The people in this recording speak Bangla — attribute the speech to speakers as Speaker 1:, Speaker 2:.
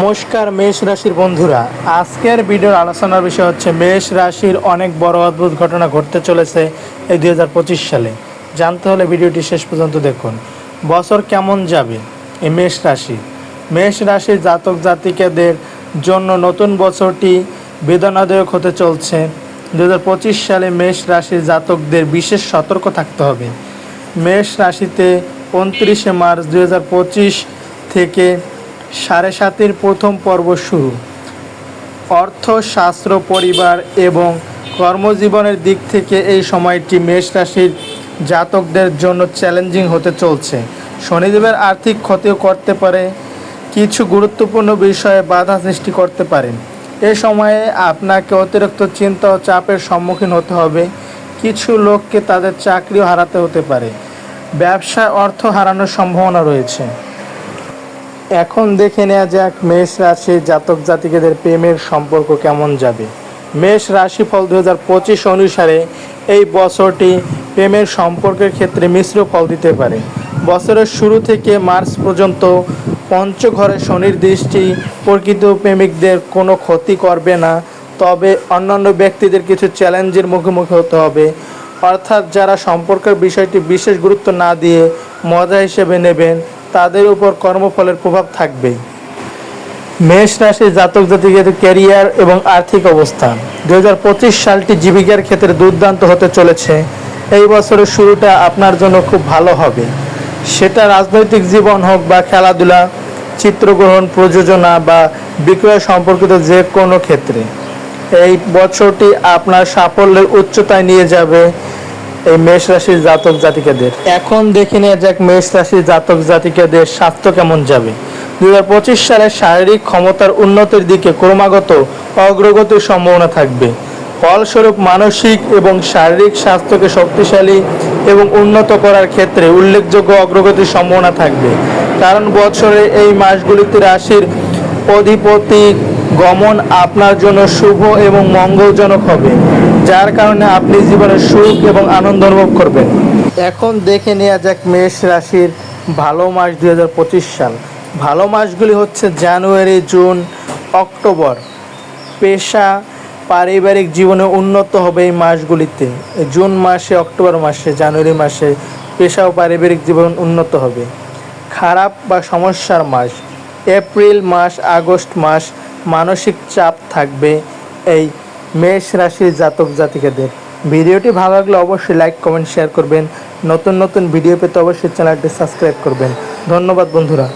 Speaker 1: নমস্কার, মেষ রাশির বন্ধুরা। আজকের ভিডিওর আলোচনার বিষয় হচ্ছে, মেষ রাশির অনেক বড় অদ্ভুত ঘটনা ঘটতে চলেছে এই দুই হাজার পঁচিশ সালে। জানতে হলে ভিডিওটি শেষ পর্যন্ত দেখুন। বছর কেমন যাবে এই মেষ রাশি? মেষ রাশির জাতক জাতিকাদের জন্য নতুন বছরটি বেদনাদায়ক হতে চলছে। দু হাজার পঁচিশ সালে মেষ রাশির জাতকদের বিশেষ সতর্ক থাকতে হবে। মেষ রাশিতে উনত্রিশে মার্চ দুই হাজার পঁচিশ থেকে সাড়ে সাতের প্রথম পর্ব শুরু। অর্থশাস্ত্র পরিবার এবং কর্মজীবনের দিক থেকে এই সময়টি মেষ রাশির জাতকদের জন্য চ্যালেঞ্জিং হতে চলছে। শনিদেবের আর্থিক ক্ষতিও করতে পারে, কিছু গুরুত্বপূর্ণ বিষয়ে বাধা সৃষ্টি করতে পারেন এ সময়ে আপনাকে অতিরিক্ত চিন্তা ও চাপের সম্মুখীন হতে হবে। কিছু লোককে তাদের চাকরিও হারাতে হতে পারে। ব্যবসায় অর্থ হারানোর সম্ভাবনা রয়েছে। এখন দেখে নেওয়া যাক মেষ রাশির জাতক জাতিকেদের প্রেমের সম্পর্ক কেমন যাবে। মেষ রাশিফল দু হাজার পঁচিশ অনুসারে এই বছরটি প্রেমের সম্পর্কের ক্ষেত্রে মিশ্র ফল দিতে পারে। বছরের শুরু থেকে মার্চ পর্যন্ত পঞ্চঘরে শনির দৃষ্টি প্রকৃত প্রেমিকদের কোনো ক্ষতি করবে না, তবে অন্যান্য ব্যক্তিদের কিছু চ্যালেঞ্জের মুখোমুখি হতে হবে। অর্থাৎ যারা সম্পর্কের বিষয়টি বিশেষ গুরুত্ব না দিয়ে মজা হিসেবে নেবেন তাদের উপর কর্মফলের প্রভাব থাকবে। মেষ রাশির জাতক জাতিকের ক্যারিয়ার এবং আর্থিক অবস্থান। দু সালটি জীবিকার ক্ষেত্রে দুর্দান্ত হতে চলেছে। এই বছরের শুরুটা আপনার জন্য খুব ভালো হবে। সেটা রাজনৈতিক জীবন হোক বা খেলাধুলা, চিত্রগ্রহণ, প্রযোজনা বা বিক্রয় সম্পর্কিত যে কোনো ক্ষেত্রে। এই বছরটি আপনার সাফল্যের উচ্চতায় নিয়ে যাবে। এই মেষ রাশির জাতক জাতিকাদের। এখন দেখে নেওয়া যাক মেষ রাশির জাতক জাতিকাদের স্বাস্থ্য কেমন যাবে। দু হাজার পঁচিশ সালে শারীরিক ক্ষমতার উন্নতির দিকে ক্রমাগত অগ্রগতির সম্ভাবনা থাকবে। ফলস্বরূপ মানসিক এবং শারীরিক স্বাস্থ্যকে শক্তিশালী এবং উন্নত করার ক্ষেত্রে উল্লেখযোগ্য অগ্রগতির সম্ভাবনা থাকবে। কারণ বছরে এই মাসগুলিতে রাশির অধিপতি গমন আপনার জন্য শুভ এবং মঙ্গলজনক হবে। যার কারণে আপনি জীবনে সুখ এবং আনন্দ অনুভব করবেন। এখন দেখে নেওয়া যাক মেষ রাশির ভালো মাস দু হাজার পঁচিশ সাল। ভালো মাসগুলি হচ্ছে জানুয়ারি, জুন, অক্টোবর। পেশা, পারিবারিক জীবনে উন্নত হবে এই মাসগুলিতে। জুন মাসে, অক্টোবর মাসে, জানুয়ারি মাসে পেশা ও পারিবারিক জীবন উন্নত হবে। খারাপ বা সমস্যার মাস। এপ্রিল মাস, আগস্ট মাস মানসিক চাপ থাকবে। এই মেষ রাশির জাতক জাতিকাদের। ভিডিওটি ভালো লাগলে অবশ্যই লাইক কমেন্ট শেয়ার করবেন। নতুন নতুন ভিডিও পেতে অবশ্যই চ্যানেলটি সাবস্ক্রাইব করবেন। ধন্যবাদ বন্ধুরা।